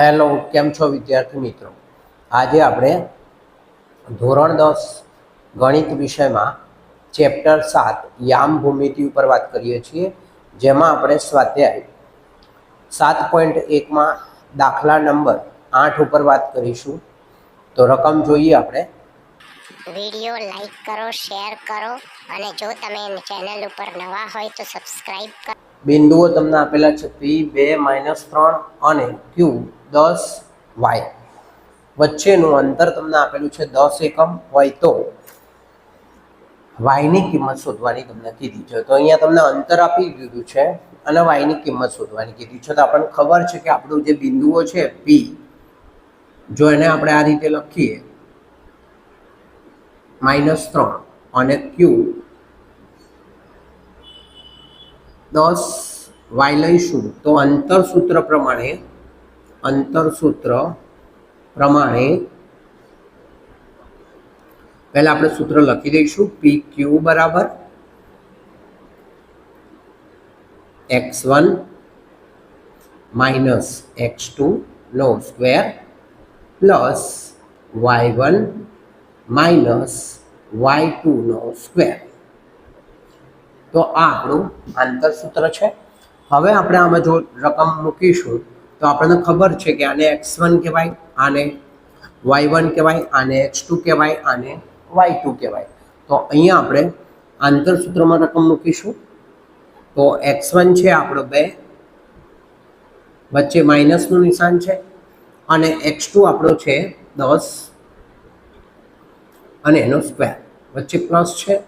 Hello કેમ છો વિદ્યાર્થી મિત્રો? આજે આપણે ધોરણ દસ ગણિત વિષયમાં ચેપ્ટર સાત યામ ભૂમિતિ ઉપર વાત કરીએ છીએ જેમાં આપણે સ્વાધ્યાય સાત પોઈન્ટ એકમાં દાખલા નંબર આઠ ઉપર વાત કરીશું. તો રકમ જોઈએ આપણે. વીડિયો લાઈક કરો શેર કરો અને જો તમે ચેનલ ઉપર નવા હોય તો સબસ્ક્રાઇબ કરો. બિંદુઓ તમને આપેલા છે પી બે માઇનસ ત્રણ અને ક્યુ. દસ વાય. વચ્ચેનું અંતર તમને આપેલું છે દસ એકમ હોય તો વાયની કિંમત શોધવાની તમને કીધી છે. તો અહીંયા તમને અંતર આપી દીધું છે અને વાયની કિંમત શોધવાની કીધી છે. તો આપણને ખબર છે કે આપણું જે બિંદુઓ છે પી જો એને આપણે આ રીતે લખીએ માઇનસ ત્રણ અને ક્યુ દસ વાય લઈશું. તો અંતર સૂત્ર પ્રમાણે અંતર સૂત્ર પ્રમાણે પહેલા આપણે સૂત્ર લખી દઈશું. પી ક્યુ બરાબર. X one minus X two નો square plus Y one minus Y ટુનો square તો આ આપણું આંતરસૂત્ર છે. હવે આપણે આમાં જો રકમ મૂકીશું તો આપણને ખબર છે કે આને એક્સ વન કહેવાય, આને વાય વન કહેવાય, આને એક્સ ટુ કહેવાય, આને વાય ટુ કહેવાય. તો અહીંયા આપણે આંતરસૂત્રમાં રકમ મૂકીશું. તો એક્સ વન છે આપણો બે, વચ્ચે માઇનસનું નિશાન છે. અને એક્સ ટુ આપણો છે દસ, અને એનો સ્ક્વેર, વચ્ચે પ્લસ છે.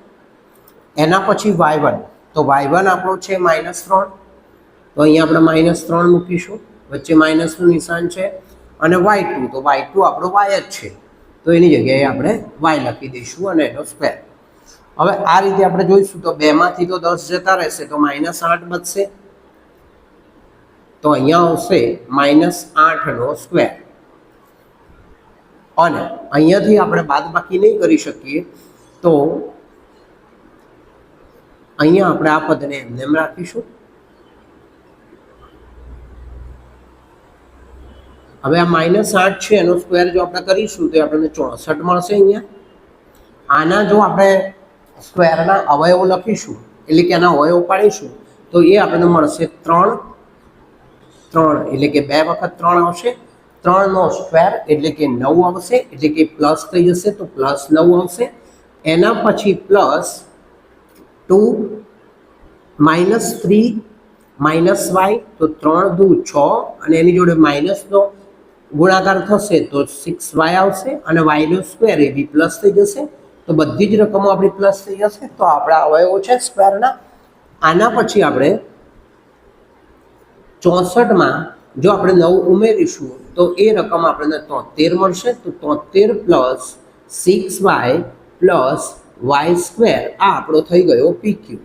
એના પછી વાય વન, તો વાય વન આપણો છે માઇનસ ત્રણ. તો અહીંયા આપણે માઇનસ ત્રણ મૂકીશું. વચ્ચે માઇનસનું નિશાન છે અને વાય ટુ તો વાય ટુ આપણો વાય જ છે. તો એની જગ્યાએ આપણે વાય લખી દઈશું અને એનો સ્ક્વેર હવે આ રીતે આપણે જોઈશું તો બેમાંથી તો દસ જતા રહેશે તો માઇનસ આઠ બચશે. તો અહીંયા આવશે માઇનસ આઠનો સ્ક્વેર અને અહીંયાથી આપણે બાદબાકી નહીં કરી શકીએ તો અહીંયા આપણે આ પદને એમને એમ રાખીશું. હવે આ માઇનસ આઠ છે, એનો સ્ક્વેર જો આપણે કરીશું તો આપણને ચોસઠ મળશે અહીંયા. આના જો આપણે સ્ક્વેરના અવયવો લખીશું, એટલે કે આના અવયવો પાડીશું, તો એ આપણને મળશે ત્રણ. ત્રણ એટલે કે બે વખત ત્રણ આવશે. ત્રણનો સ્ક્વેર એટલે કે નવ આવશે, એટલે કે પ્લસ થઈ જશે તો પ્લસ નવ આવશે. એના પછી plus two minus three minus Y તો ત્રણ દુ છ, અને એની જોડે માઇનસનો ગુણાકાર થશે તો સિક્સ વાય આવશે અને વાયનો સ્ક્વેર એ બી પ્લસ થઈ જશે. તો બધી જ રકમો આપણી પ્લસ થઈ જશે. તો આપણા અવયવો છે સ્ક્વેરના આના પછી આપણે ચોસઠમાં જો આપણે નવ ઉમેરીશું, તો એ રકમ આપણને તોતેર મળશે. તો તોતેર plus six Y plus Y square આ આપણો થઈ ગયો પીક્યુ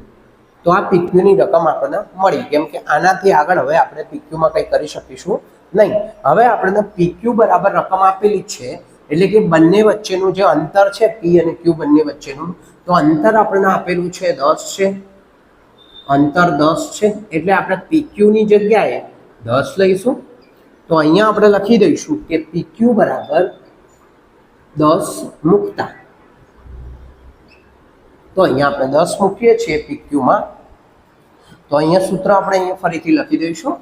તો આ પીક્યુની રકમ આપણને મળી. કેમ કે આનાથી આગળ હવે આપણે પીક્યુમાં કંઈ કરી શકીશું નહીં. હવે આપણને પીક્યુ બરાબર રકમ આપેલી છે. એટલે કે બંને વચ્ચેનું જે અંતર છે પી અને ક્યુ બંને વચ્ચેનું, તો અંતર આપણને આપેલું છે દસ છે. અંતર દસ છે. એટલે આપણે પીક્યુની જગ્યાએ દસ લઈશું. તો અહીંયા આપણે લખી દઈશું કે પીક્યુ બરાબર દસ મૂકતા. તો અહીંયા આપણે દસ મૂકીએ છીએ પીક્યુમાં તો અહીંયા સૂત્ર આપણે અહીંયા ફરીથી લખી દઈશું.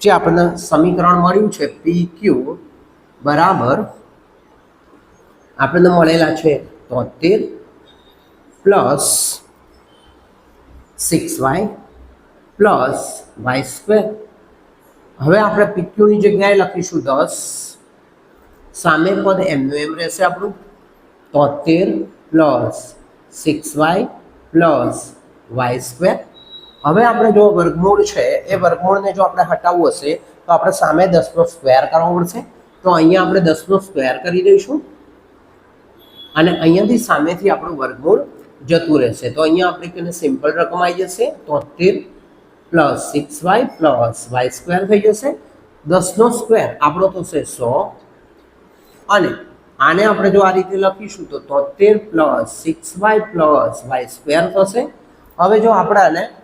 જે આપણને સમીકરણ મળ્યું છે પી ક્યુ બરાબર આપણને મળેલા છે તોતેર plus six Y plus Y square. હવે આપણે પીક્યુની જગ્યાએ લખીશું દસ. સામે પદ એમનું એમ રહેશે આપણું. તોતેર plus six Y plus Y square. હવે આપણે જો વર્ગમૂળ છે, એ વર્ગમૂળને જો આપણે હટાવવું હશે, તો આપણે સામે દસનો સ્ક્વેર કરવો પડશે. તો અહીંયા આપણે દસનો સ્ક્વેર કરી દઈશું. અને અહીંયાથી સામેથી આપણું વર્ગમૂળ જતું રહેશે. તો અહીંયા આપણે કને સિમ્પલ રકમ આવી જશે, તોતેર plus six Y plus Y square થઈ જશે. દસનો સ્ક્વેર આપણો થશે સો. અને આને આપણે જો આ રીતે લખીશું તોતેર plus six Y plus Y square થશે. હવે જો આપણે આને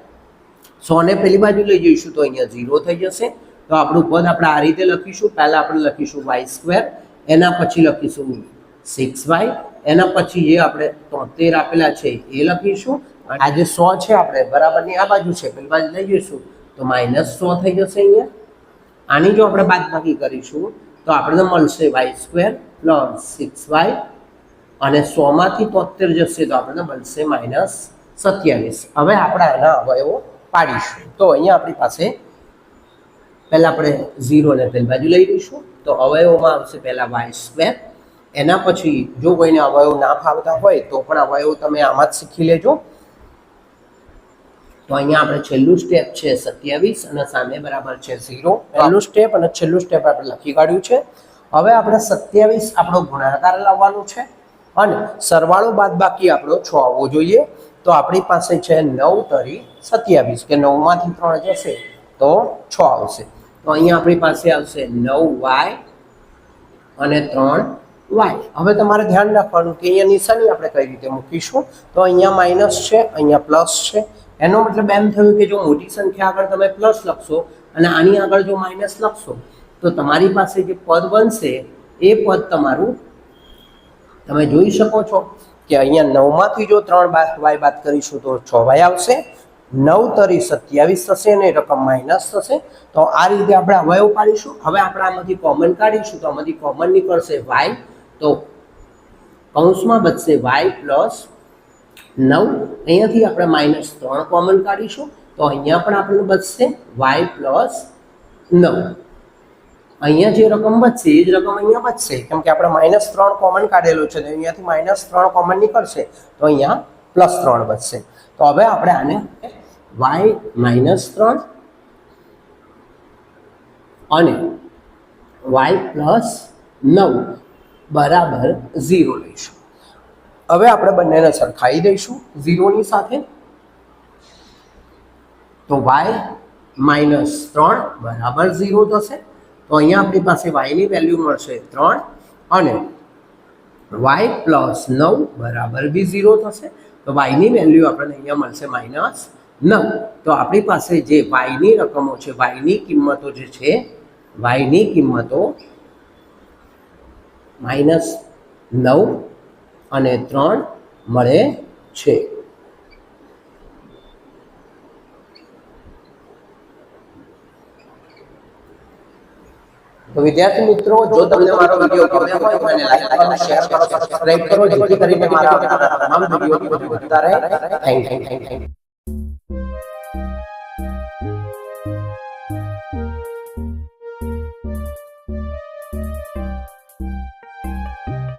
સોને પેલી બાજુ લઈ જઈશું તો અહીંયા ઝીરો થઈ જશે. તો આપણું પદ આપણે આ રીતે લખીશું. પહેલાં આપણે લખીશું વાય સ્ક્વેર એના પછી લખીશું સિક્સ વાય એના પછી જે આપણે તોતેર આપેલા છે એ લખીશું. આ જે સો છે આપણે, બરાબરની આ બાજુ છે, પેલી બાજુ લઈ જઈશું. તો માઇનસ સો થઈ જશે અહીંયા. આની જો આપણે બાદબાકી કરીશું, તો આપણને મળશે Y square plus six Y અને સોમાંથી તોતેર જશે તો આપણને મળશે માઇનસ સત્યાવીસ. હવે આપણા આના અવયવો પાડીશું. તો અહીંયા આપણી પાસે પહેલાં આપણે ઝીરોને પહેલી બાજુ લઈ લઈશું. તો અવયવોમાં આવશે પહેલાં વાય સ્ક્વેર. એના પછી જો કોઈને અવયવ ના ફાવતા હોય તો પણ અવયવ તમે આમાં જ શીખી લેજો. તો અહીંયા આપણે છેલ્લું સ્ટેપ છે સત્યાવીસ અને સામે બરાબર છે ઝીરો. પહેલું સ્ટેપ અને છેલ્લું સ્ટેપ આપણે લખી કાઢ્યું છે. હવે આપણે સત્યાવીસ આપણો ગુણાકાર લાવવાનો છે. અને સરવાળો બાદ બાકી આપણો છ આવવો જોઈએ. તો આપણી પાસે છે નવ તરી સત્યાવીસ, કે નવમાંથી ત્રણ જશે તો છ આવશે. તો અહીંયા આપણી પાસે આવશે નવ વાય અને ત્રણ વાય. હવે તમારે ધ્યાન રાખવાનું કે અહીંયા નિશાની આપણે કઈ રીતે મૂકીશું? તો અહીંયા માઇનસ છે, અહીંયા પ્લસ છે. એનો મતલબ એમ થયું કે જો મોટી સંખ્યા આગળ તમે પ્લસ લખશો અને આની આગળ જો માઇનસ લખશો, તો તમારી પાસે જે પદ બનશે એ પદ તમારું તમે જોઈ શકો છો. કે અહીંયા નવમાંથી જો ત્રણ વાય બાદ કરીશું તો છ વાય આવશે. નવ તરી સત્યાવીસ થશે અને રકમ માઇનસ થશે. તો આ રીતે આપણે અવયવ પાડીશું હવે આપણે આમાંથી કોમન કાઢીશું. તો આમાંથી કોમન નીકળશે વાય. તો કૌંસમાં બચશે વાય પ્લસ નવ. અહીંયાથી આપણે માઇનસ ત્રણ કોમન કાઢીશું. તો અહીંયા પણ આપણને બચશે વાય પ્લસ નવ. અહીંયા જે રકમ બચશે એ જ રકમ અહીંયા બચશે કેમ કે આપણે માઇનસ ત્રણ કોમન કાઢેલું છે, તો અહીંયાથી માઇનસ ત્રણ કોમન નીકળશે, તો અહીંયા પ્લસ ત્રણ બચશે તો હવે આપણે આને વાય માઇનસ ત્રણ અને વાય પ્લસ નવ બરાબર ઝીરો લઈશું. હવે આપણે બંનેને સરખાવી દઈશું ઝીરોની સાથે. તો વાય માઇનસ ત્રણ બરાબર ઝીરો થશે. તો અહીંયા આપણી પાસે વાયની વેલ્યુ મળશે ત્રણ અને વાય પ્લસ નવ બરાબર બી ઝીરો થશે. તો વાયની વેલ્યુ આપણને અહીંયા મળશે માઇનસ નવ. તો આપણી પાસે જે વાયની રકમો છે વાયની કિંમતો જે છે વાયની કિંમતો માઇનસ નવ અને ત્રણ મળે છે. તો વિદ્યાર્થી મિત્રો, જો તમને મારો વીડિયો ગમ્યો હોય તો મને લાઈક કરો શેર કરો સબસ્ક્રાઇબ કરો, જેથી કરીને મારા તમામ વિડિયો વધુ વધતા રહે. Thank you